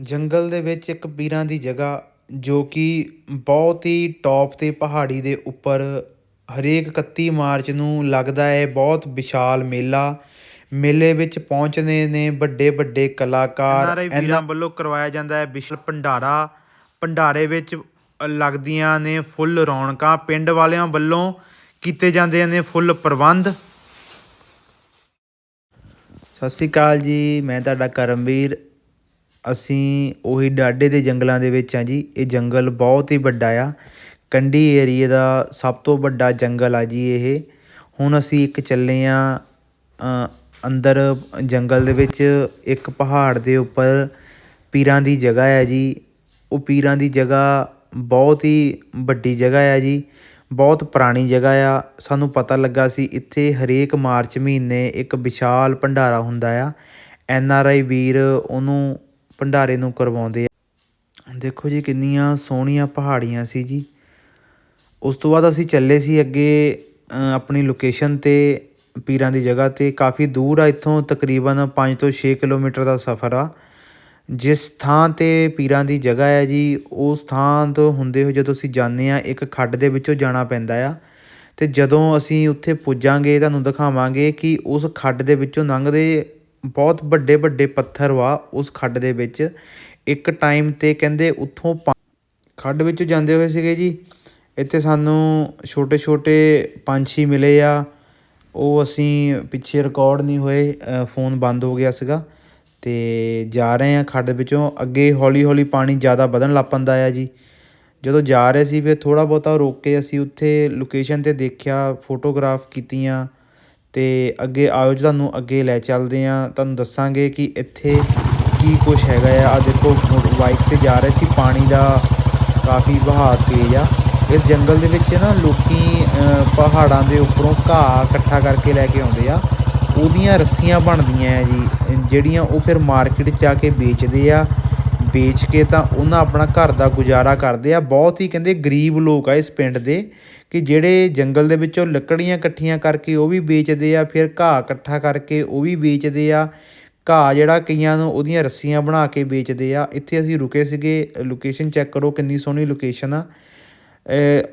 ਜੰਗਲ ਦੇ ਵਿੱਚ ਇੱਕ ਪੀਰਾਂ ਦੀ ਜਗ੍ਹਾ ਜੋ ਕਿ ਬਹੁਤ ਹੀ ਟੌਪ 'ਤੇ ਪਹਾੜੀ ਦੇ ਉੱਪਰ ਹਰੇਕ 31 ਮਾਰਚ ਨੂੰ ਲੱਗਦਾ ਹੈ ਬਹੁਤ ਵਿਸ਼ਾਲ ਮੇਲਾ। ਮੇਲੇ ਵਿੱਚ ਪਹੁੰਚਦੇ ਨੇ ਵੱਡੇ ਵੱਡੇ ਕਲਾਕਾਰ। ਇਹਨਾਂ ਵੱਲੋਂ ਕਰਵਾਇਆ ਜਾਂਦਾ ਹੈ ਵਿਸ਼ਲ ਭੰਡਾਰਾ। ਭੰਡਾਰੇ ਵਿੱਚ ਲੱਗਦੀਆਂ ਨੇ ਫੁੱਲ ਰੌਣਕਾਂ। ਪਿੰਡ ਵਾਲਿਆਂ ਵੱਲੋਂ ਕੀਤੇ ਜਾਂਦੇ ਨੇ ਫੁੱਲ ਪ੍ਰਬੰਧ। ਸਤਿ ਸ਼੍ਰੀ ਅਕਾਲ ਜੀ ਮੈਂ ਤੁਹਾਡਾ ਕਰਮਵੀਰ। ਅਸੀਂ ਉਹੀ ਡਾਢੇ ਦੇ ਜੰਗਲਾਂ ਦੇ ਵਿੱਚ ਹਾਂ ਜੀ। ਇਹ ਜੰਗਲ ਬਹੁਤ ਹੀ ਵੱਡਾ ਆ। ਕੰਢੀ ਏਰੀਏ ਦਾ ਸਭ ਤੋਂ ਵੱਡਾ ਜੰਗਲ ਆ ਜੀ ਇਹ। ਹੁਣ ਅਸੀਂ ਇੱਕ ਚੱਲੇ ਹਾਂ ਅੰਦਰ ਜੰਗਲ ਦੇ ਵਿੱਚ। ਇੱਕ ਪਹਾੜ ਦੇ ਉੱਪਰ ਪੀਰਾਂ ਦੀ ਜਗ੍ਹਾ ਹੈ ਜੀ। ਉਹ ਪੀਰਾਂ ਦੀ ਜਗ੍ਹਾ ਬਹੁਤ ਹੀ ਵੱਡੀ ਜਗ੍ਹਾ ਆ ਜੀ। ਬਹੁਤ ਪੁਰਾਣੀ ਜਗ੍ਹਾ ਆ। ਸਾਨੂੰ ਪਤਾ ਲੱਗਾ ਸੀ ਇੱਥੇ ਹਰੇਕ ਮਾਰਚ ਮਹੀਨੇ ਇੱਕ ਵਿਸ਼ਾਲ ਭੰਡਾਰਾ ਹੁੰਦਾ ਆ। ਐਨ ਆਰ ਆਈ ਵੀਰ ਉਹਨੂੰ ਭੰਡਾਰੇ ਨੂੰ ਕਰਵਾਉਂਦੇ ਆ। ਦੇਖੋ ਜੀ ਕਿੰਨੀਆਂ ਸੋਹਣੀਆਂ ਪਹਾੜੀਆਂ ਸੀ ਜੀ। ਉਸ ਤੋਂ ਬਾਅਦ ਅਸੀਂ ਚੱਲੇ ਸੀ ਅੱਗੇ ਆਪਣੀ ਲੋਕੇਸ਼ਨ ਤੇ, ਪੀਰਾਂ ਦੀ ਜਗ੍ਹਾ ਤੇ। ਕਾਫੀ ਦੂਰ ਆ ਇੱਥੋਂ, ਤਕਰੀਬਨ 5 ਤੋਂ 6 ਕਿਲੋਮੀਟਰ ਦਾ ਸਫ਼ਰ ਆ। ਜਿਸ ਥਾਂ ਤੇ ਪੀਰਾਂ ਦੀ ਜਗ੍ਹਾ ਹੈ ਜੀ, ਉਸ ਥਾਂ ਤੋਂ ਹੁੰਦੇ ਹੋਏ ਜਦੋਂ ਅਸੀਂ ਜਾਂਦੇ ਆ ਇੱਕ ਖੱਡ ਦੇ ਵਿੱਚੋਂ ਜਾਣਾ ਪੈਂਦਾ ਆ। ਤੇ ਜਦੋਂ ਅਸੀਂ ਉੱਥੇ ਪੁੱਜਾਂਗੇ, ਤੁਹਾਨੂੰ ਦਿਖਾਵਾਂਗੇ ਕਿ ਉਸ ਖੱਡ ਦੇ ਵਿੱਚੋਂ ਲੰਘਦੇ ਬਹੁਤ ਵੱਡੇ ਵੱਡੇ ਪੱਥਰ ਵਾ ਉਸ ਖੱਡ ਦੇ ਵਿੱਚ। ਇੱਕ ਟਾਈਮ ਤੇ ਕਹਿੰਦੇ ਉੱਥੋਂ ਪਾ- ਖੱਡ ਵਿੱਚੋਂ ਜਾਂਦੇ ਹੋਏ ਸੀਗੇ ਜੀ। ਇੱਥੇ ਸਾਨੂੰ ਛੋਟੇ ਛੋਟੇ ਪੰਛੀ ਮਿਲੇ ਆ। ਉਹ ਅਸੀਂ ਪਿੱਛੇ ਰਿਕਾਰਡ ਨਹੀਂ ਹੋਏ ਫੋਨ ਬੰਦ ਹੋ ਗਿਆ ਸੀਗਾ। ਤੇ ਜਾ ਰਹੇ ਆ ਖੱਡ ਵਿੱਚੋਂ। ਅੱਗੇ ਹੌਲੀ ਹੌਲੀ ਪਾਣੀ ਜ਼ਿਆਦਾ ਵਧਣ ਲੱਗ ਪੈਂਦਾ ਆ ਜੀ। ਜਦੋਂ ਜਾ ਰਹੇ ਸੀ ਫਿਰ ਥੋੜਾ ਬਹੁਤਾ ਰੋਕ ਕੇ ਅਸੀਂ ਉੱਥੇ ਲੋਕੇਸ਼ਨ ਤੇ ਦੇਖਿਆ ਫੋਟੋਗ੍ਰਾਫ ਕੀਤੀਆਂ। ਅਤੇ ਅੱਗੇ ਆਇਓ ਜੀ, ਤੁਹਾਨੂੰ ਅੱਗੇ ਲੈ ਚੱਲਦੇ ਹਾਂ। ਤੁਹਾਨੂੰ ਦੱਸਾਂਗੇ ਕਿ ਇੱਥੇ ਕੀ ਕੁਛ ਹੈਗਾ ਆ। ਆ ਦੇਖੋ ਬਾਈਕ ਤੇ ਜਾ ਰਹੇ ਸੀ, ਪਾਣੀ ਦਾ ਕਾਫੀ ਵਹਾਅ ਤੇਜ਼ ਆ। ਇਸ ਜੰਗਲ ਦੇ ਵਿੱਚ ਨਾ ਲੋਕੀ ਪਹਾੜਾਂ ਦੇ ਉੱਪਰੋਂ ਘਾਹ ਇਕੱਠਾ ਕਰਕੇ ਲੈ ਕੇ ਆਉਂਦੇ ਆ। ਉਹਦੀਆਂ ਰੱਸੀਆਂ ਬਣਦੀਆਂ ਆ ਜੀ, ਜਿਹੜੀਆਂ ਉਹ ਫਿਰ ਮਾਰਕੀਟ 'ਚ ਆ ਕੇ ਵੇਚਦੇ ਆ। ਵੇਚ ਕੇ ਤਾਂ ਉਹਨਾਂ ਆਪਣਾ ਘਰ ਦਾ ਗੁਜ਼ਾਰਾ ਕਰਦੇ ਆ। ਬਹੁਤ ਹੀ ਕਹਿੰਦੇ ਗਰੀਬ ਲੋਕ ਆ ਇਸ ਪਿੰਡ ਦੇ। ਕਿ ਜਿਹੜੇ ਜੰਗਲ ਦੇ ਵਿੱਚੋਂ ਲੱਕੜੀਆਂ ਇਕੱਠੀਆਂ ਕਰਕੇ ਉਹ ਵੀ ਵੇਚਦੇ ਆ, ਫਿਰ ਘਾਹ ਇਕੱਠਾ ਕਰਕੇ ਉਹ ਵੀ ਵੇਚਦੇ ਆ। ਘਾਹ ਜਿਹੜਾ ਕਈਆਂ ਨੂੰ ਉਹਦੀਆਂ ਰੱਸੀਆਂ ਬਣਾ ਕੇ ਵੇਚਦੇ ਆ। ਇੱਥੇ ਅਸੀਂ ਰੁਕੇ ਸੀਗੇ ਲੋਕੇਸ਼ਨ ਚੈੱਕ ਕਰੋ ਕਿੰਨੀ ਸੋਹਣੀ ਲੋਕੇਸ਼ਨ ਆ।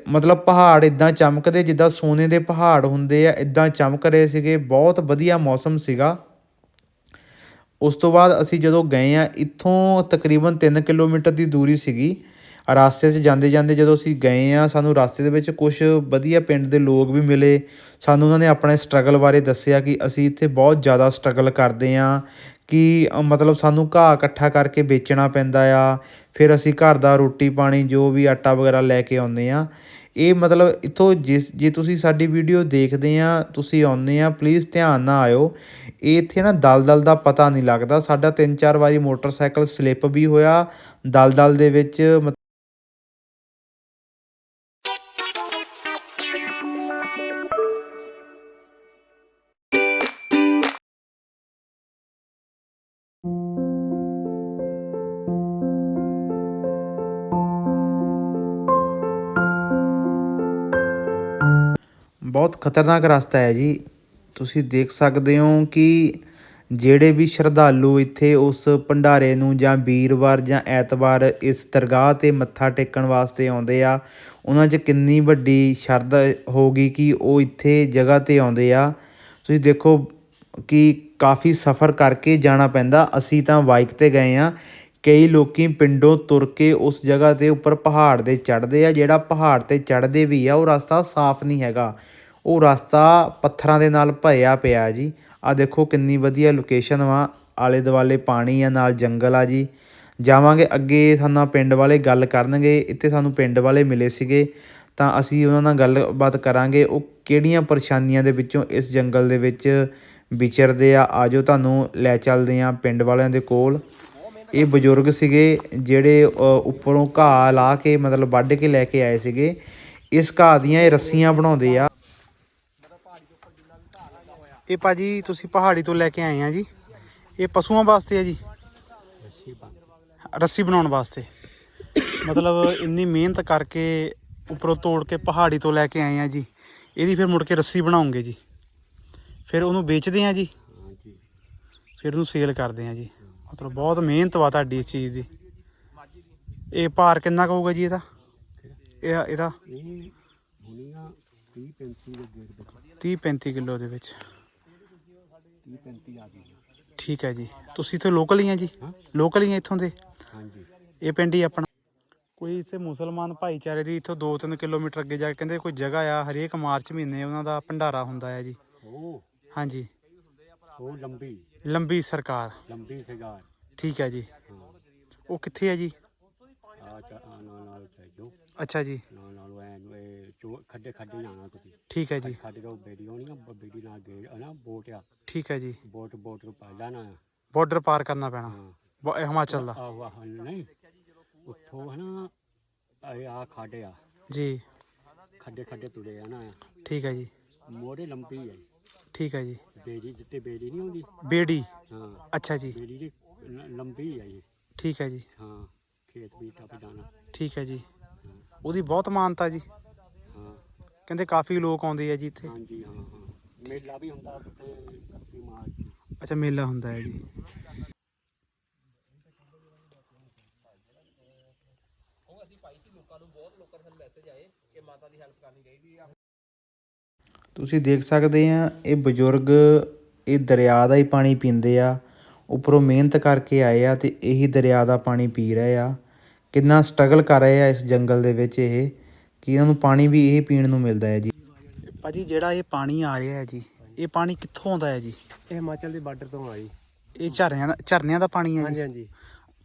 ਮਤਲਬ ਪਹਾੜ ਇਦਾਂ ਚਮਕਦੇ ਜਿੱਦਾਂ ਸੋਨੇ ਦੇ ਪਹਾੜ ਹੁੰਦੇ ਆ ਇਦਾਂ ਚਮਕ ਰਹੇ ਸੀਗੇ। ਬਹੁਤ ਵਧੀਆ ਮੌਸਮ ਸੀਗਾ। ਉਸ ਤੋਂ ਬਾਅਦ ਅਸੀਂ ਜਦੋਂ ਗਏ ਆ, ਇੱਥੋਂ ਤਕਰੀਬਨ 3 ਕਿਲੋਮੀਟਰ ਦੀ ਦੂਰੀ ਸੀਗੀ। ਰਾਸਤੇ 'ਚ ਜਾਂਦੇ ਜਾਂਦੇ ਜਦੋਂ ਅਸੀਂ ਗਏ ਆ ਸਾਨੂੰ ਰਾਸਤੇ ਦੇ ਵਿੱਚ ਕੁਝ ਵਧੀਆ ਪਿੰਡ ਦੇ ਲੋਕ ਵੀ ਮਿਲੇ। ਸਾਨੂੰ ਉਹਨਾਂ ਨੇ ਆਪਣੇ ਸਟਰਗਲ ਬਾਰੇ ਦੱਸਿਆ ਕਿ ਅਸੀਂ ਇੱਥੇ ਬਹੁਤ ਜ਼ਿਆਦਾ ਸਟਰਗਲ ਕਰਦੇ ਆ ਕਿ ਮਤਲਬ ਸਾਨੂੰ ਘਾਹ ਇਕੱਠਾ ਕਰਕੇ ਵੇਚਣਾ ਪੈਂਦਾ ਆ। ਫਿਰ ਅਸੀਂ ਘਰ ਦਾ ਰੋਟੀ ਪਾਣੀ, ਜੋ ਵੀ ਆਟਾ ਵਗੈਰਾ ਲੈ ਕੇ ਆਉਂਦੇ ਆ ਇਹ ਮਤਲਬ ਇੱਥੋਂ ਜਿਸ, ਜੇ ਤੁਸੀਂ ਸਾਡੀ ਵੀਡੀਓ ਦੇਖਦੇ ਆ ਤੁਸੀਂ ਆਉਂਦੇ ਆ ਪਲੀਜ਼ ਧਿਆਨ ਨਾਲ ਆਇਓ। ਇਹ ਇੱਥੇ ਨਾ ਦਲਦਲ ਦਾ ਪਤਾ ਨਹੀਂ ਲੱਗਦਾ। ਸਾਡਾ ਤਿੰਨ ਚਾਰ ਵਾਰੀ ਮੋਟਰਸਾਈਕਲ ਸਲਿੱਪ ਵੀ ਹੋਇਆ। ਦਲਦਲ ਦੇ ਵਿੱਚ ਬਹੁਤ ਖਤਰਨਾਕ ਰਸਤਾ ਹੈ ਜੀ। ਤੁਸੀਂ ਦੇਖ ਸਕਦੇ ਹੋ ਕਿ ਜਿਹੜੇ ਵੀ ਸ਼ਰਧਾਲੂ ਇੱਥੇ ਉਸ ਭੰਡਾਰੇ ਨੂੰ ਜਾਂ ਵੀਰਵਾਰ ਜਾਂ ਐਤਵਾਰ ਇਸ ਦਰਗਾਹ ਤੇ ਮੱਥਾ ਟੇਕਣ ਵਾਸਤੇ ਆਉਂਦੇ ਆ, ਉਹਨਾਂ 'ਚ ਕਿੰਨੀ ਵੱਡੀ ਸ਼ਰਧਾ ਹੋਗੀ ਕਿ ਉਹ ਇੱਥੇ ਜਗ੍ਹਾ ਤੇ ਆਉਂਦੇ ਆ। ਤੁਸੀਂ ਦੇਖੋ ਕਿ ਕਾਫੀ ਸਫ਼ਰ ਕਰਕੇ ਜਾਣਾ ਪੈਂਦਾ। ਅਸੀਂ ਤਾਂ ਬਾਈਕ ਤੇ ਗਏ ਆ ਕਈ ਲੋਕੀ ਪਿੰਡੋਂ ਤੁਰ ਕੇ ਉਸ ਜਗ੍ਹਾ ਤੇ ਉੱਪਰ ਪਹਾੜ ਦੇ ਚੜ੍ਹਦੇ ਆ। ਜਿਹੜਾ ਪਹਾੜ ਤੇ ਚੜ੍ਹਦੇ ਵੀ ਆ, ਉਹ ਰਸਤਾ ਸਾਫ਼ ਨਹੀਂ ਹੈਗਾ। ਉਹ ਰਸਤਾ ਪੱਥਰਾਂ ਦੇ ਨਾਲ ਭਰਿਆ ਪਿਆ ਜੀ। ਆ ਦੇਖੋ ਕਿੰਨੀ ਵਧੀਆ ਲੋਕੇਸ਼ਨ ਵਾ। ਆਲੇ ਦੁਆਲੇ ਪਾਣੀ ਆ, ਨਾਲ ਜੰਗਲ ਆ ਜੀ। ਜਾਵਾਂਗੇ ਅੱਗੇ, ਸਾਨੂੰ ਪਿੰਡ ਵਾਲੇ ਗੱਲ ਕਰਨਗੇ। ਇੱਥੇ ਸਾਨੂੰ ਪਿੰਡ ਵਾਲੇ ਮਿਲੇ ਸੀਗੇ। ਤਾਂ ਅਸੀਂ ਉਹਨਾਂ ਨਾਲ ਗੱਲਬਾਤ ਕਰਾਂਗੇ। ਉਹ ਕਿਹੜੀਆਂ ਪਰੇਸ਼ਾਨੀਆਂ ਦੇ ਵਿੱਚੋਂ ਇਸ ਜੰਗਲ ਦੇ ਵਿੱਚ ਵਿਚਰਦੇ ਆ, ਆਜੋ ਤੁਹਾਨੂੰ ਲੈ ਚੱਲਦੇ ਆ ਪਿੰਡ ਵਾਲਿਆਂ ਦੇ ਕੋਲ। ਇਹ ਬਜ਼ੁਰਗ ਸੀਗੇ, ਜਿਹੜੇ ਉੱਪਰੋਂ ਘਾਹ ਲਾ ਕੇ, ਮਤਲਬ ਵੱਢ ਕੇ ਲੈ ਕੇ ਆਏ ਸੀਗੇ। ਇਸ ਘਾਹ ਦੀਆਂ ਇਹ ਰੱਸੀਆਂ ਬਣਾਉਂਦੇ ਆ। ਇਹ ਭਾਜੀ ਤੁਸੀਂ ਪਹਾੜੀ ਤੋਂ ਲੈ ਕੇ ਆਏ ਆ ਜੀ। ਇਹ ਪਸ਼ੂਆਂ ਵਾਸਤੇ ਆ ਜੀ। ਰੱਸੀ ਬਣਾਉਣ ਵਾਸਤੇ। ਮਤਲਬ ਇੰਨੀ ਮਿਹਨਤ ਕਰਕੇ ਉੱਪਰੋਂ ਤੋੜ ਕੇ ਪਹਾੜੀ ਤੋਂ ਲੈ ਕੇ ਆਏ ਆ ਜੀ। ਇਹਦੀ ਫਿਰ ਮੁੜ ਕੇ ਰੱਸੀ ਬਣਾਉਂਗੇ ਜੀ। ਫਿਰ ਉਹਨੂੰ ਵੇਚਦੇ ਆ ਜੀ। ਫਿਰ ਉਹਨੂੰ ਸੇਲ ਕਰਦੇ ਆ ਜੀ। ਮਤਲਬ ਬਹੁਤ ਮਿਹਨਤ ਵਾ ਤੁਹਾਡੀ ਇਸ ਚੀਜ਼ ਦੀ। ਇਹ ਭਾਰ ਕਿੰਨਾ ਕੁ ਹੋਊਗਾ ਜੀ ਇਹਦਾ? ਇਹ ਇਹਦਾ ਇਹ ਹੁਣੀਆਂ 30 35 ਦੇ ਗੇੜ ਦੇ। 30 35 ਕਿਲੋ ਦੇ ਵਿੱਚ। 30 35 ਆ ਗਈ ਠੀਕ ਹੈ ਜੀ। ਤੁਸੀਂ ਇੱਥੇ ਲੋਕਲ ਹੀ ਆ ਜੀ। ਲੋਕਲ ਹੀ ਆ ਇੱਥੋਂ ਦੇ? ਹਾਂਜੀ। ਇਹ ਪਿੰਡ ਹੀ ਆਪਣਾ? ਕੋਈ ਇਸੇ ਮੁਸਲਮਾਨ ਭਾਈਚਾਰੇ ਦੀ ਇੱਥੋਂ 2-3 ਕਿਲੋਮੀਟਰ ਅੱਗੇ ਜਾ ਕੇ ਕਹਿੰਦੇ ਕੋਈ ਜਗ੍ਹਾ ਆ ਹਰੇਕ ਮਾਰਚ ਮਹੀਨੇ ਉਹਨਾਂ ਦਾ ਭੰਡਾਰਾ ਹੁੰਦਾ ਹੈ ਜੀ। ਉਹ ਹਾਂਜੀ। ਉਹ ਲੰਬੀ। ਲੰਬੀ ਸਰਕਾਰ। ਲੰਬੀ ਸਿਗਾਰ ਠੀਕ ਹੈ ਜੀ। ਉਹ ਕਿੱਥੇ ਹੈ ਜੀ? ਅੱਛਾ ਜੀ। ਨਾਲ ਨਾਲ ਐ ਚੋ ਖੱਡੇ ਖੱਡੇ ਜਾਣਾ ਤੁਸੀਂ। ਠੀਕ ਹੈ ਜੀ। ਖੱਡੇ ਤੋਂ ਬੇੜੀ ਹੋਣੀ ਆ ਬ- ਬੇੜੀ ਨਾਲ ਗਏ ਨਾ ਬੋਟ ਆ। ਠੀਕ ਹੈ ਜੀ। ਬੋਟ ਬੋਟ ਨੂੰ ਪਾ ਲੈਣਾ ਆ। ਬਾਰਡਰ ਪਾਰ ਕਰਨਾ ਪੈਣਾ। ਹਾਂ। ਬ- ਇਹ ਹਿਮਾਚਲ ਦਾ। ਆਹੋ ਆਹ ਨਹੀਂ। ਉੱਥੋਂ ਹਨਾ ਇਹ ਆ ਖਾਡੇ ਆ। ਜੀ। ਖੱਡੇ ਖੱਡੇ ਤੁਰੇ ਆ ਨਾ। ਠੀਕ ਹੈ ਜੀ। ਮੋੜੇ ਲੰਬੀ ਆ। ਠੀਕ ਹੈ ਜੀ। ਬੇੜੀ ਜਿੱਤੇ ਬੇੜੀ ਨਹੀਂ ਹੁੰਦੀ ਬੇੜੀ। ਹਾਂ। ਅੱਛਾ ਜੀ। ਬੇੜੀ ਦੀ ਲ- ਲੰਬੀ ਆ ਇਹ। ਠੀਕ ਹੈ ਜੀ। ਹਾਂ। ਖੇਤ ਵੀ ਟੱਪ ਜਾਣਾ। ਠੀਕ ਹੈ ਜੀ। ਉਹਦੀ ਬਹੁਤ ਮਾਨਤਾ ਜੀ। ਕਹਿੰਦੇ ਕਾਫੀ ਲੋਕ ਆਉਂਦੇ ਆ ਜੀ ਇੱਥੇ। ਹਾਂਜੀ ਹਾਂ ਹਾਂ। ਮੇਲਾ ਵੀ ਹੁੰਦਾ ਮਾਰਚ ਅੱਛਾ ਮੇਲਾ ਹੁੰਦਾ ਹੈ ਜੀ। ਤੁਸੀਂ ਦੇਖ ਸਕਦੇ ਆ ਇਹ ਬਜ਼ੁਰਗ ਇਹ ਦਰਿਆ ਦਾ ਹੀ ਪਾਣੀ ਪੀਂਦੇ ਆ ਉੱਪਰੋਂ ਮਿਹਨਤ ਕਰਕੇ ਆਏ ਆ ਤੇ ਇਹੀ ਦਰਿਆ ਦਾ ਪਾਣੀ ਪੀ ਰਹੇ ਆ। ਕਿੰਨਾ ਸਟਰਗਲ ਕਰ ਰਹੇ ਆ ਇਸ ਜੰਗਲ ਦੇ ਵਿੱਚ ਇਹ। ਕਿ ਇਹਨਾਂ ਨੂੰ ਪਾਣੀ ਵੀ ਇਹ ਪੀਣ ਨੂੰ ਮਿਲਦਾ ਹੈ ਜੀ। ਭਾਜੀ ਜਿਹੜਾ ਇਹ ਪਾਣੀ ਆ ਰਿਹਾ ਹੈ ਜੀ ਇਹ ਪਾਣੀ ਕਿੱਥੋਂ ਆਉਂਦਾ ਹੈ ਜੀ? ਇਹ ਹਿਮਾਚਲ ਦੇ ਬਾਰਡਰ ਤੋਂ ਆਈ ਇਹ ਝਰਨਿਆਂ ਦਾ ਝਰਨਿਆਂ ਦਾ ਪਾਣੀ ਹੈ ਜੀ? ਹਾਂਜੀ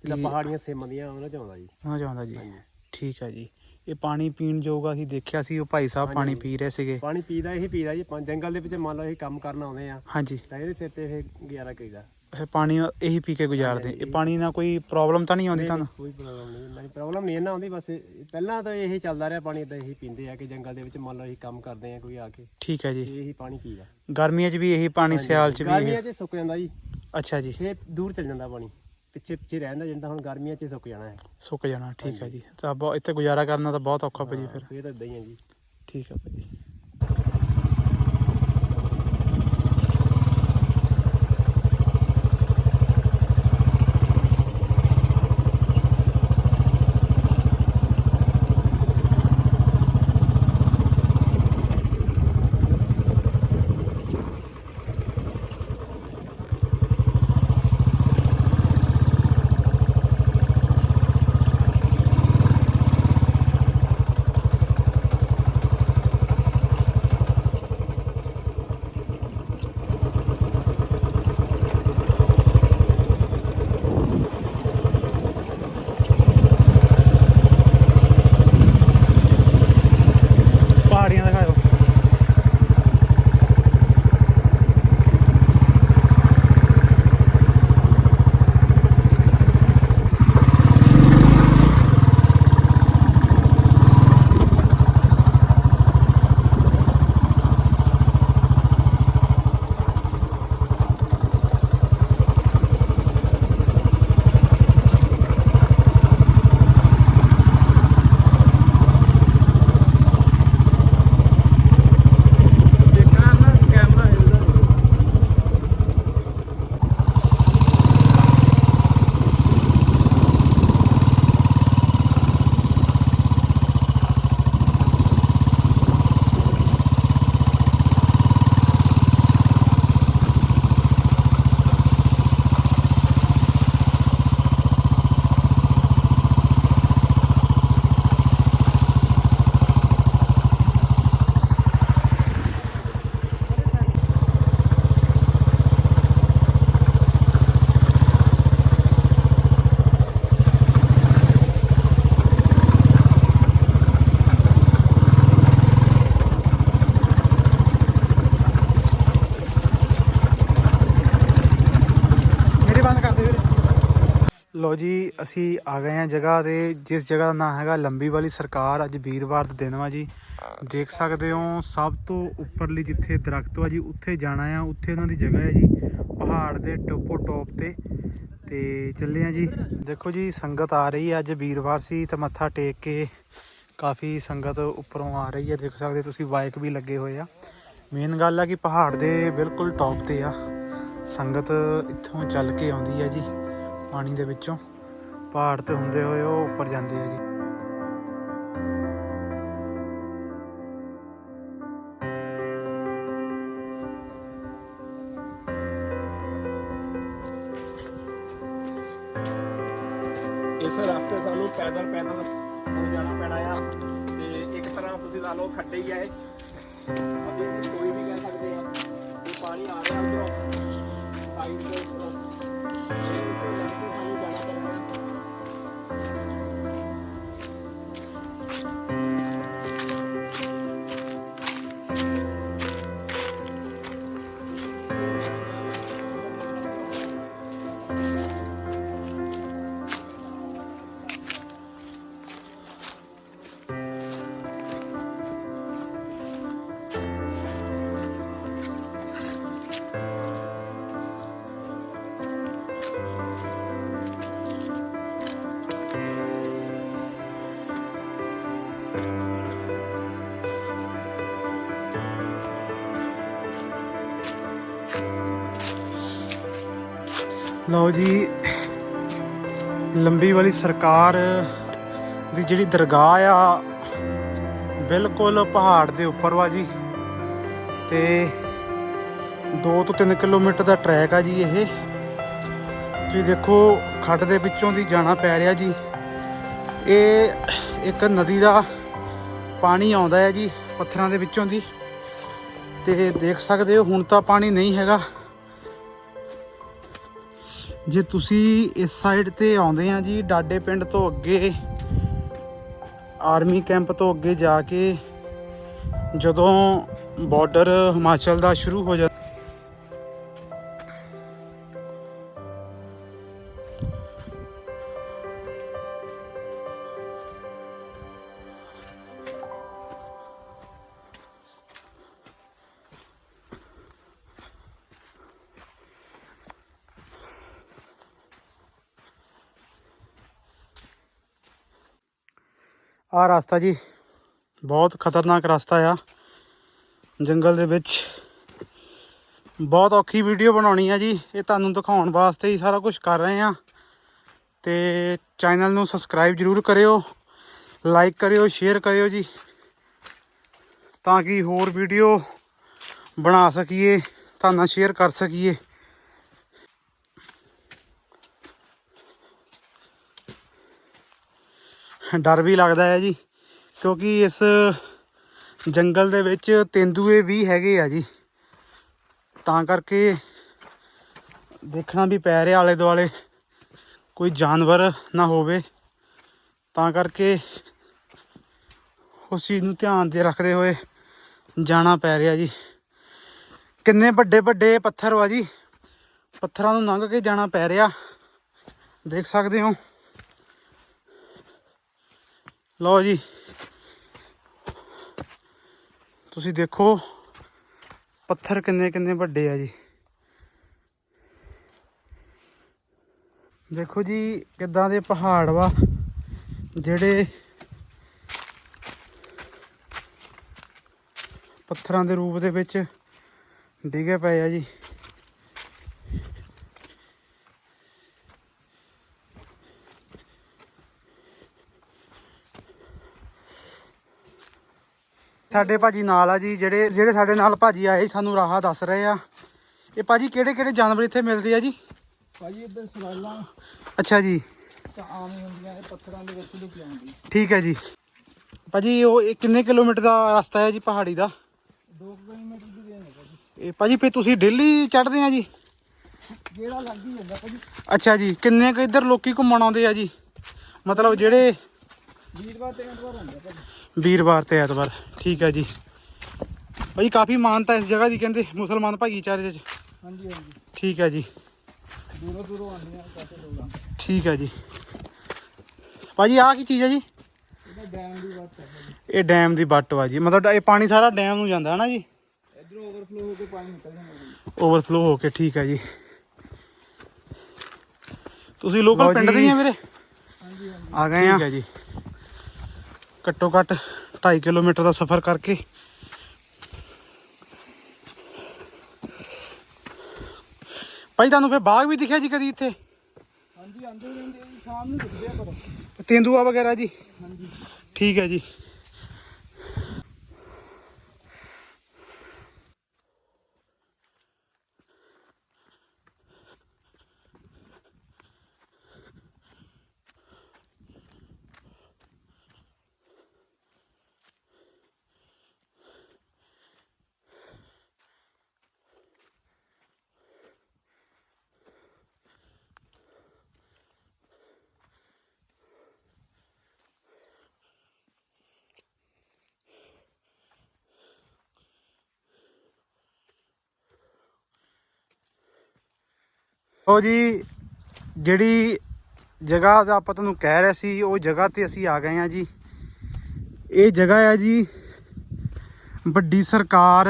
ਜਿਹੜਾ ਪਹਾੜੀਆਂ ਸੇਮਾਂ ਦੀਆਂ ਉਹਨਾਂ ਚ ਆਉਂਦਾ ਜੀ। ਉਹਨਾਂ 'ਚ ਆਉਂਦਾ ਜੀ? ਹਾਂਜੀ। ਠੀਕ ਹੈ ਜੀ। ਇਹ ਪਾਣੀ ਪੀਣ ਯੋਗ ਅਸੀਂ ਦੇਖਿਆ ਸੀ ਉਹ ਭਾਈ ਸਾਹਿਬ ਪਾਣੀ ਪੀ ਰਹੇ ਸੀਗੇ। ਪਾਣੀ ਪੀਦਾ ਇਹੀ ਪੀਦਾ ਜੀ। ਜੰਗਲ ਦੇ ਵਿੱਚ ਮੰਨ ਲਓ ਇਹ ਕੰਮ ਕਰਨ ਆਉਂਦੇ ਆ। ਹਾਂਜੀ। ਤਾਂ ਇਹਦੇ ਸਿਰ ਤੇ ਇਹ ਗੁਜ਼ਾਰਾ ਕਰੀਦਾ। ਇਹ ਪਾਣੀ ਇਹੀ ਪੀ ਕੇ ਗੁਜ਼ਾਰਦੇ। ਇਹ ਪਾਣੀ ਨਾਲ ਕੋਈ ਪ੍ਰੋਬਲਮ ਤਾਂ ਨਹੀਂ ਆਉਂਦੀ ਤੁਹਾਨੂੰ? ਕੋਈ ਪ੍ਰੋਬਲਮ ਨਹੀਂ ਨਹੀਂ ਪ੍ਰੋਬਲਮ ਨਹੀਂ ਇਹਨਾਂ ਆਉਂਦੀ ਬਸ। ਇਹ- ਪਹਿਲਾਂ ਤਾਂ ਇਹੀ ਚੱਲਦਾ ਰਿਹਾ ਪਾਣੀ ਇਦਾਂ ਇਹੀ ਪੀਂਦੇ ਆ ਕਿ ਜੰਗਲ ਦੇ ਵਿੱਚ ਮੰਨ ਲਓ ਅਸੀਂ ਕੰਮ ਕਰਦੇ ਆ ਕੋਈ ਆ ਕੇ। ਠੀਕ ਹੈ ਜੀ। ਇਹੀ ਪਾਣੀ ਪੀਦਾ। ਗਰਮੀਆਂ 'ਚ ਵੀ ਇਹੀ ਪਾਣੀ ਸਿਆਲ 'ਚ ਵੀ ਇਹ ਗਰਮੀਆਂ 'ਚ ਸੁੱਕ ਜਾਂਦਾ ਜੀ। ਅੱਛਾ ਜੀ। ਫੇਰ ਦੂਰ ਚਲ ਜਾਂਦਾ ਪਾਣੀ। ਪਿੱਛੇ ਪਿੱਛੇ ਰਹਿੰਦਾ ਜਿੰਦਾ ਹੁਣ ਗਰਮੀਆਂ 'ਚ ਹੀ ਸੁੱਕ ਜਾਣਾ ਹੈ। ਸੁੱਕ ਜਾਣਾ ਠੀਕ ਹੈ ਜੀ। ਤਾਂ ਬਹੁਤ ਇੱਥੇ ਗੁਜ਼ਾਰਾ ਕਰਨਾ ਤਾਂ ਬਹੁਤ ਔਖਾ ਭਾਜੀ ਫਿਰ। ਫੇਰ ਤਾਂ ਇਦਾਂ ਹੀ ਆ ਜੀ। ਠੀਕ ਹੈ ਭਾਜੀ। ਅਸੀਂ ਆ ਗਏ ਹਾਂ ਜਗ੍ਹਾ ਤੇ, ਜਿਸ ਜਗ੍ਹਾ ਦਾ ਨਾਮ ਹੈਗਾ ਲੰਬੀ ਵਾਲੀ ਸਰਕਾਰ, ਅੱਜ ਵੀਰਵਾਰ ਦਾ ਦਿਨ ਵਾ ਜੀ। ਦੇਖ ਸਕਦੇ ਹੋ, ਸਭ ਤੋਂ ਉੱਪਰਲੀ ਜਿੱਥੇ ਦਰਖਤ ਵਾ ਜੀ, ਉੱਥੇ ਜਾਣਾ ਆ, ਉੱਥੇ ਉਹਨਾਂ ਦੀ ਜਗ੍ਹਾ ਹੈ ਜੀ, ਪਹਾੜ ਦੇ ਟੋਪੋ ਟੋਪ ਤੇ। ਤੇ ਚੱਲੇ ਆ ਜੀ। ਦੇਖੋ ਜੀ, ਸੰਗਤ ਆ ਰਹੀ ਹੈ ਅੱਜ ਵੀਰਵਾਰ ਸੀ, ਤੇ ਮੱਥਾ ਟੇਕ ਕੇ ਕਾਫੀ ਸੰਗਤ ਉੱਪਰੋਂ ਆ ਰਹੀ ਹੈ ਦੇਖ ਸਕਦੇ ਤੁਸੀਂ ਬਾਈਕ ਵੀ ਲੱਗੇ ਹੋਏ ਆ। ਮੇਨ ਗੱਲ ਆ ਕਿ ਪਹਾੜ ਦੇ ਬਿਲਕੁਲ ਟੌਪ ਤੇ ਆ। ਸੰਗਤ ਇੱਥੋਂ ਚੱਲ ਕੇ ਆਉਂਦੀ ਹੈ ਜੀ, ਪਾਣੀ ਦੇ ਵਿੱਚੋਂ। ਪਹਾੜ ਤੇ ਹੁੰਦੇ ਹੋਏ ਉਹ ਉੱਪਰ ਜਾਂਦੇ ਆ ਜੀ। ਇਸ ਰਸਤੇ ਸਾਨੂੰ ਪੈਦਲ ਪੈਦਲ ਹੋ ਜਾਣਾ ਪੈਣਾ ਆ ਤੇ ਇੱਕ ਤਰ੍ਹਾਂ ਤੁਸੀਂ ਲਾ ਲਓ ਖੱਡੇ ਹੀ ਆ ਇਹ। ਅਸੀਂ ਲਓ ਜੀ, ਲੰਬੀ ਵਾਲੀ ਸਰਕਾਰ ਦੀ ਜਿਹੜੀ ਦਰਗਾਹ ਆ, ਬਿਲਕੁਲ ਪਹਾੜ ਦੇ ਉੱਪਰ ਵਾ ਜੀ। ਤੇ 2 ਤੋਂ 3 ਕਿਲੋਮੀਟਰ ਦਾ ਟਰੈਕ ਆ ਜੀ ਇਹ। ਤੁਸੀਂ ਦੇਖੋ, ਖੱਡ ਦੇ ਵਿੱਚੋਂ ਦੀ ਜਾਣਾ ਪੈ ਰਿਹਾ ਜੀ। ਇਹ ਇੱਕ ਨਦੀ ਦਾ ਪਾਣੀ ਆਉਂਦਾ ਹੈ ਜੀ, ਪੱਥਰਾਂ ਦੇ ਵਿੱਚੋਂ ਦੀ। ਤੇ ਦੇਖ ਸਕਦੇ ਹੋ, ਹੁਣ ਤਾਂ ਪਾਣੀ ਨਹੀਂ ਹੈਗਾ। ਜੇ ਤੁਸੀਂ ਇਸ ਸਾਈਡ ਤੇ ਆਉਂਦੇ ਆ ਜੀ, ਡਾਡੇ ਪਿੰਡ ਤੋਂ ਅੱਗੇ ਆਰਮੀ ਕੈਂਪ ਤੋਂ ਅੱਗੇ ਜਾ ਕੇ ਜਦੋਂ ਬਾਰਡਰ ਹਿਮਾਚਲ ਦਾ ਸ਼ੁਰੂ ਹੋ ਜਾ ਆ ਰਸਤਾ ਜੀ, ਬਹੁਤ ਖਤਰਨਾਕ ਰਸਤਾ ਆ। ਜੰਗਲ ਦੇ ਵਿੱਚ ਬਹੁਤ ਔਖੀ ਵੀਡੀਓ ਬਣਾਉਣੀ ਆ ਜੀ। ਇਹ ਤੁਹਾਨੂੰ ਦਿਖਾਉਣ ਵਾਸਤੇ ਹੀ ਸਾਰਾ ਕੁਝ ਕਰ ਰਹੇ ਆ। ਤੇ ਚੈਨਲ ਨੂੰ ਸਬਸਕ੍ਰਾਈਬ ਜਰੂਰ ਕਰਿਓ ਲਾਈਕ ਕਰਿਓ ਸ਼ੇਅਰ ਕਰਿਓ ਜੀ, ਤਾਂ ਕਿ ਹੋਰ ਵੀਡੀਓ ਬਣਾ ਸਕੀਏ ਤੁਹਾਨੂੰ ਸ਼ੇਅਰ ਕਰ ਸਕੀਏ। ਡਰ ਵੀ ਲੱਗਦਾ ਹੈ ਜੀ, ਕਿਉਂਕਿ ਇਸ ਜੰਗਲ ਦੇ ਵਿੱਚ ਤੇਂਦੂਏ ਵੀ ਹੈਗੇ ਆ ਜੀ। ਤਾਂ ਕਰਕੇ ਦੇਖਣਾ ਵੀ ਪੈ ਰਿਹਾ ਆਲੇ ਦੁਆਲੇ ਕੋਈ ਜਾਨਵਰ ਨਾ ਹੋਵੇ। ਤਾਂ ਕਰਕੇ ਉਸ ਚੀਜ਼ ਨੂੰ ਧਿਆਨ ਦੇ ਰੱਖਦੇ ਹੋਏ ਜਾਣਾ ਪੈ ਰਿਹਾ ਜੀ। ਕਿੰਨੇ ਵੱਡੇ ਵੱਡੇ ਪੱਥਰ ਵਾ ਜੀ। ਪੱਥਰਾਂ ਨੂੰ ਲੰਘ ਕੇ ਜਾਣਾ ਪੈ ਰਿਹਾ। ਦੇਖ ਸਕਦੇ ਹੋ। ਲਓ ਜੀ। ਤੁਸੀਂ ਦੇਖੋ ਪੱਥਰ ਕਿੰਨੇ ਕਿੰਨੇ ਵੱਡੇ ਆ ਜੀ। ਦੇਖੋ ਜੀ ਕਿੱਦਾਂ ਦੇ ਪਹਾੜ ਵਾ, ਜਿਹੜੇ ਪੱਥਰਾਂ ਦੇ ਰੂਪ ਦੇ ਵਿੱਚ ਡਿੱਗੇ ਪਏ ਆ ਜੀ। ਸਾਡੇ ਭਾਜੀ ਨਾਲ ਆ ਜੀ ਜਿਹੜੇ ਜਿਹੜੇ ਸਾਡੇ ਨਾਲ ਭਾਜੀ ਆਏ ਸਾਨੂੰ ਰਾਹ ਦੱਸ ਰਹੇ ਆ। ਇਹ ਭਾਜੀ ਕਿਹੜੇ ਕਿਹੜੇ ਜਾਨਵਰ ਇੱਥੇ ਮਿਲਦੇ ਆ ਜੀ? ਭਾਜੀ ਇੱਧਰ ਸਵਾਲਾਂ ਅੱਛਾ ਜੀ। ਤਾਂ ਆਮ ਹੀ ਹੁੰਦੀਆਂ ਇਹ ਪੱਥਰਾਂ ਦੇ ਵਿੱਚ ਲੁਕੀ ਆਉਂਦੀ ਠੀਕ ਹੈ ਜੀ। ਭਾਜੀ ਉਹ ਇਹ ਕਿੰਨੇ ਕਿਲੋਮੀਟਰ ਦਾ ਰਸਤਾ ਹੈ ਜੀ ਪਹਾੜੀ ਦਾ? 2 ਕਿਲੋਮੀਟਰ ਦੀ ਰੇਂਜ ਹੈ ਭਾਜੀ। ਇਹ ਭਾਜੀ ਫੇ ਤੁਸੀਂ ਡੇਲੀ ਚੜ੍ਹਦੇ ਆ ਜੀ? ਜਿਹੜਾ ਲੱਗ ਜਾਂਦਾ ਭਾਜੀ। ਅੱਛਾ ਜੀ ਕਿੰਨੇ ਕੁ ਇੱਧਰ ਲੋਕੀ ਘੁੰਮਣ ਆਉਂਦੇ ਆ ਜੀ? ਮਤਲਬ ਜਿਹੜੇ ਵੀਰਵਾਰ ਤੇ ਐਤਵਾਰ ਹੁੰਦਾ ਭਾਜੀ। ਵੀਰਵਾਰ ਤੇ ਐਤਵਾਰ। ਠੀਕ ਹੈ ਜੀ। ਭਾਜੀ ਕਾਫੀ ਮਾਨਤਾ ਇਸ ਜਗ੍ਹਾ ਦੀ ਕਹਿੰਦੇ ਮੁਸਲਮਾਨ ਭਾਈਚਾਰੇ 'ਚ। ਹਾਂਜੀ ਹਾਂਜੀ। ਠੀਕ ਹੈ ਜੀ। ਦੂਰੋਂ ਦੂਰੋਂ ਆਉਂਦੀਆਂ ਕਾਫੀ ਲੋਕਾਂ ਠੀਕ ਹੈ ਜੀ। ਭਾਜੀ ਆਹ ਕੀ ਚੀਜ਼ ਹੈ ਜੀ? ਇਹ ਡੈਮ ਦੀ ਵੱਟ ਵਾ ਜੀ। ਮਤਲਬ ਇਹ ਪਾਣੀ ਸਾਰਾ ਡੈਮ ਨੂੰ ਜਾਂਦਾ ਹੈ ਨਾ ਜੀ? ਇਧਰੋਂ ਓਵਰਫਲੋ ਹੋ ਕੇ ਪਾਣੀ ਨਿਕਲ ਜਾਂਦਾ ਓਵਰਫਲੋ ਹੋ ਕੇ ਠੀਕ ਹੈ ਜੀ। ਤੁਸੀਂ ਲੋਕਲ ਪਿੰਡ ਦੇ ਹੀ ਆ ਵੀਰੇ? ਹਾਂਜੀ ਹਾਂਜੀ। ਆ ਗਏ ਆ। ਠੀਕ ਹੈ ਜੀ। ਘੱਟੋ ਘੱਟ 2.5 ਕਿਲੋਮੀਟਰ ਦਾ ਸਫ਼ਰ ਕਰਕੇ। ਭਾਈ ਤੁਹਾਨੂੰ ਫੇ ਬਾਗ ਵੀ ਦਿਖਿਆ ਜੀ ਕਦੀ ਇੱਥੇ? ਹਾਂਜੀ ਜਾਂਦੇ ਰਹਿੰਦੇ ਆ ਜੀ, ਸ਼ਾਮ ਨੂੰ ਦਿਖਦੇ ਆ ਪਰ ਤੇਂਦੂਆ ਵਗੈਰਾ ਜੀ? ਹਾਂਜੀ। ਠੀਕ ਹੈ ਜੀ। ਉਹ ਜੀ, ਜਿਹੜੀ ਜਗ੍ਹਾ ਦਾ ਆਪਾਂ ਤੁਹਾਨੂੰ ਕਹਿ ਰਿਹਾ ਸੀ, ਉਹ ਜਗ੍ਹਾ ਤੇ ਅਸੀਂ ਆ ਗਏ ਆ ਜੀ। ਇਹ ਜਗ੍ਹਾ ਹੈ ਜੀ ਵੱਡੀ ਸਰਕਾਰ,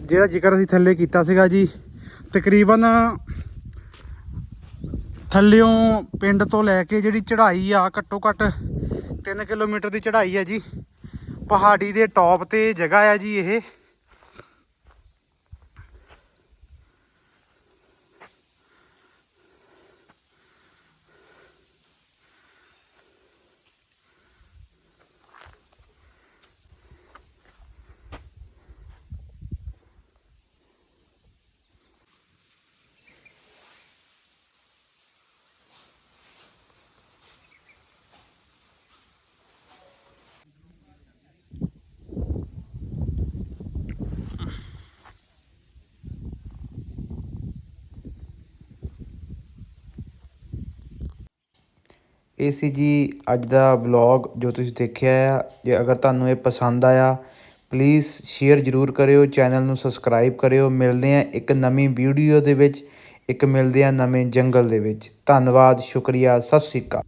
ਜਿਹਦਾ ਜ਼ਿਕਰ ਅਸੀਂ ਥੱਲੇ ਕੀਤਾ ਸੀਗਾ ਜੀ। ਤਕਰੀਬਨ ਥੱਲਿਓਂ ਪਿੰਡ ਤੋਂ ਲੈ ਕੇ ਜਿਹੜੀ ਚੜ੍ਹਾਈ ਆ, ਘੱਟੋ ਘੱਟ 3 ਕਿਲੋਮੀਟਰ ਦੀ ਚੜ੍ਹਾਈ ਹੈ ਜੀ। ਪਹਾੜੀ ਦੇ ਟੌਪ ਤੇ ਜਗ੍ਹਾ ਹੈ ਜੀ ਇਹ। ਇਹ ਸੀ ਜੀ ਅੱਜ ਦਾ ਵਲੌਗ ਜੋ ਤੁਸੀਂ ਦੇਖਿਆ ਆ। ਜੇ ਅਗਰ ਤੁਹਾਨੂੰ ਇਹ ਪਸੰਦ ਆਇਆ ਪਲੀਜ਼ ਸ਼ੇਅਰ ਜ਼ਰੂਰ ਕਰਿਓ ਚੈਨਲ ਨੂੰ ਸਬਸਕ੍ਰਾਈਬ ਕਰਿਓ। ਮਿਲਦੇ ਆ ਇੱਕ ਨਵੀਂ ਵੀਡੀਓ ਦੇ ਵਿੱਚ, ਇੱਕ ਮਿਲਦੇ ਆ ਨਵੇਂ ਜੰਗਲ ਦੇ ਵਿੱਚ। ਧੰਨਵਾਦ, ਸ਼ੁਕਰੀਆ, ਸਤਿ ਸ਼੍ਰੀ ਅਕਾਲ।